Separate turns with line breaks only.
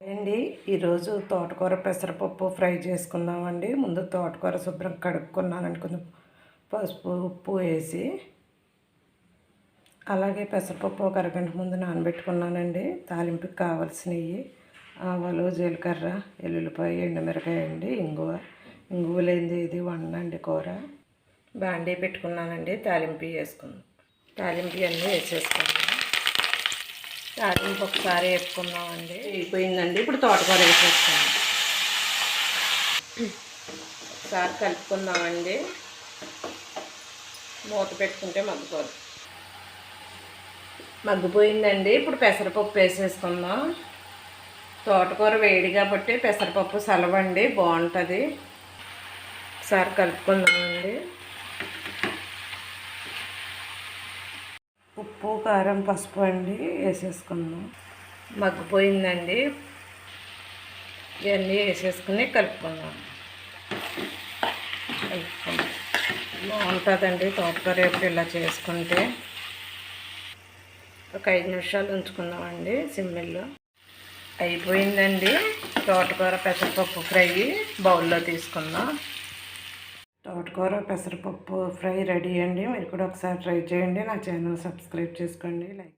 అండి ఈరోజు తోటకూర పెసరపప్పు ఫ్రై చేసుకుందామండి. ముందు తోటకూర శుభ్రం కడుక్కున్నానండి. కొంచెం పసుపు ఉప్పు వేసి అలాగే పెసరపప్పు ఒక అరగంట ముందు నానబెట్టుకున్నానండి. తాలింపుకి కావాల్సినవి ఆవాలు జీలకర్ర ఎల్లుల్లిపాయ ఎండుమిరకాయ అండి ఇంగువ ఇంగువ లేనిది ఇది వండండి కూర. బాండీ పెట్టుకున్నానండి తాలింపు వేసుకుందాం. తాలింపు అన్నీ వేసేసుకున్నాను తాలింపు ఒకసారి వేసుకుందామండి అయిపోయిందండి. ఇప్పుడు తోటకూర వేసేసుకుందాం ఒకసారి కలుపుకుందామండి. మూత పెట్టుకుంటే మగ్గిపోదు. మగ్గిపోయిందండి. ఇప్పుడు పెసరపప్పు వేసేసుకుందాం. తోటకూర వేడి కాబట్టి పెసరపప్పు సలవండి. బాగుంటుంది. ఒకసారి కలుపుకుందామండి. ఉప్పు కారం పసుపు అండి వేసేసుకుందాం. మగ్గిపోయిందండి. ఇవన్నీ వేసేసుకుని కలుపుకుందాం. కలుపుకుందాం. బాగుంటుందండి తోటకూర ఎప్పుడు ఇలా చేసుకుంటే. ఒక ఐదు నిమిషాలు ఉంచుకుందామండి సిమ్మిల్లో. అయిపోయిందండి. తోటకూర పెసరపప్పు ఫ్రై బౌల్లో తీసుకుందాం. తోటకూర పెసరపప్పు ఫ్రై రెడీ అండి. మీరు కూడా ఒకసారి ట్రై చేయండి. నా ఛానల్ సబ్స్క్రైబ్ చేసుకోండి. లైక్